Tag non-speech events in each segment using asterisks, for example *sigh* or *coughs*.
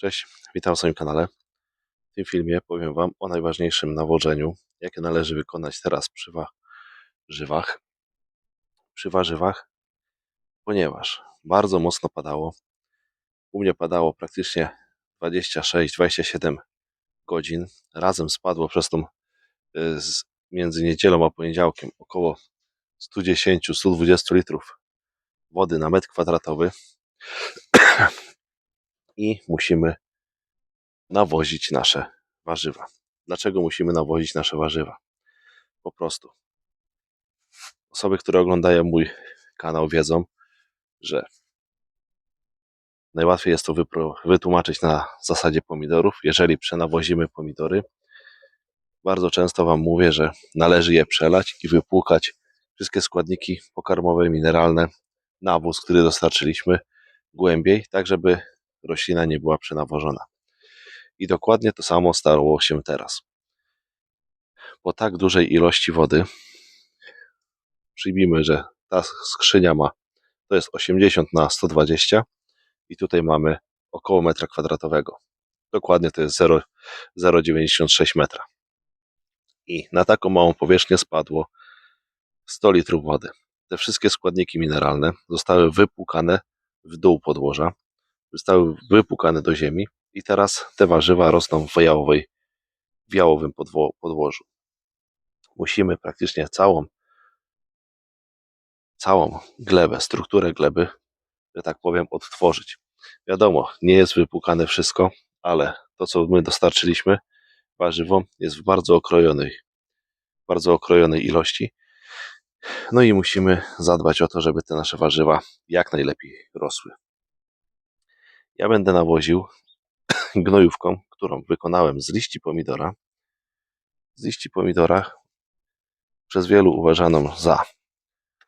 Cześć, witam w swoim kanale. W tym filmie powiem Wam o najważniejszym nawożeniu, jakie należy wykonać teraz przy warzywach. Przy warzywach, ponieważ bardzo mocno padało. U mnie padało praktycznie 26-27 godzin. Razem spadło przez tą y, z- między niedzielą a poniedziałkiem około 110-120 litrów wody na metr kwadratowy. I musimy nawozić nasze warzywa. Dlaczego musimy nawozić nasze warzywa? Po prostu. Osoby, które oglądają mój kanał, wiedzą, że najłatwiej jest to wytłumaczyć na zasadzie pomidorów. Jeżeli przenawozimy pomidory, bardzo często Wam mówię, że należy je przelać i wypłukać wszystkie składniki pokarmowe, mineralne, nawóz, który dostarczyliśmy głębiej, tak żeby roślina nie była przenawożona. I dokładnie to samo stało się teraz. Po tak dużej ilości wody, przyjmijmy, że ta skrzynia ma, to jest 80 na 120 i tutaj mamy około metra kwadratowego. Dokładnie to jest 0 0,96 metra. I na taką małą powierzchnię spadło 100 litrów wody. Te wszystkie składniki mineralne zostały wypłukane w dół podłoża, zostały wypłukane do ziemi i teraz te warzywa rosną w jałowej, w jałowym podwo- podłożu. Musimy praktycznie całą, całą glebę, strukturę gleby, że tak powiem, odtworzyć. Wiadomo, nie jest wypłukane wszystko, ale to, co my dostarczyliśmy warzywom, jest w bardzo okrojonej, bardzo okrojonej ilości. No i musimy zadbać o to, żeby te nasze warzywa jak najlepiej rosły. Ja będę nawoził *coughs* gnojówką, którą wykonałem z liści pomidora. Z liści pomidora przez wielu uważaną za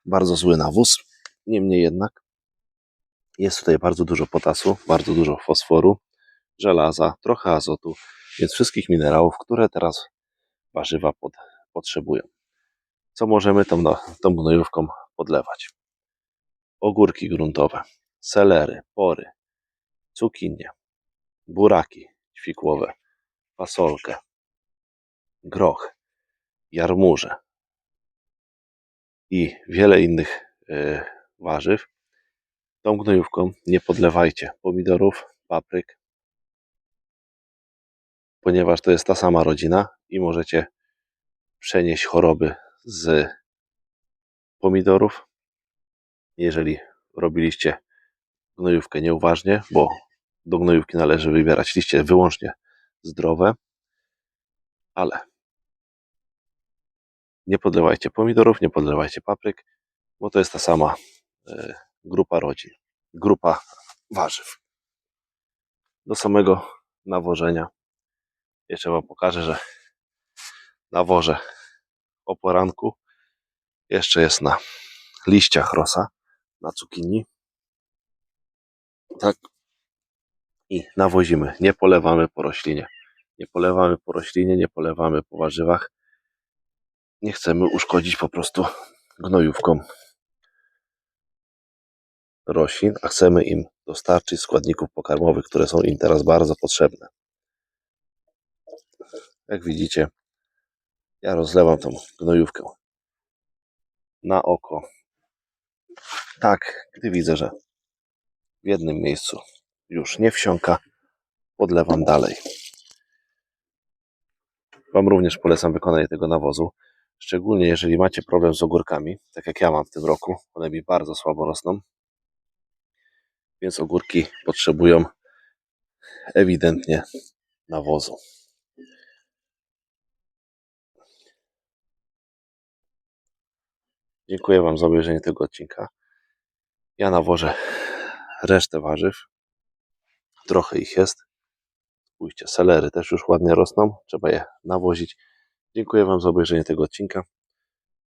bardzo zły nawóz. Niemniej jednak jest tutaj bardzo dużo potasu, bardzo dużo fosforu, żelaza, trochę azotu, więc wszystkich minerałów, które teraz warzywa pod, potrzebują. Co możemy tą, no- tą gnojówką podlewać? Ogórki gruntowe, selery, pory, cukinie, buraki ćwikłowe, fasolkę, groch, jarmuże i wiele innych e, warzyw. Tą gnojówką nie podlewajcie pomidorów, papryk, ponieważ to jest ta sama rodzina i możecie przenieść choroby z pomidorów. Jeżeli robiliście gnojówkę nieuważnie, bo do gnojówki należy wybierać liście wyłącznie zdrowe, ale nie podlewajcie pomidorów, nie podlewajcie papryk, bo to jest ta sama e, grupa rodzin, grupa warzyw. Do samego nawożenia jeszcze Wam pokażę, że nawożę o poranku. Jeszcze jest na liściach rosa, na cukinii. Tak. I nawozimy. Nie polewamy po roślinie. Nie polewamy po roślinie, nie polewamy po warzywach. Nie chcemy uszkodzić po prostu gnojówką roślin, a chcemy im dostarczyć składników pokarmowych, które są im teraz bardzo potrzebne. Jak widzicie, ja rozlewam tą gnojówkę na oko. Tak, gdy widzę, że w jednym miejscu już nie wsiąka, podlewam dalej. Wam również polecam wykonanie tego nawozu. Szczególnie jeżeli macie problem z ogórkami, tak jak ja mam w tym roku. One mi bardzo słabo rosną. Więc ogórki potrzebują ewidentnie nawozu. Dziękuję Wam za obejrzenie tego odcinka. Ja nawożę resztę warzyw. Trochę ich jest. Spójrzcie, selery też już ładnie rosną. Trzeba je nawozić. Dziękuję Wam za obejrzenie tego odcinka.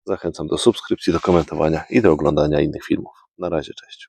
Zachęcam do subskrypcji, do komentowania i do oglądania innych filmów. Na razie, cześć.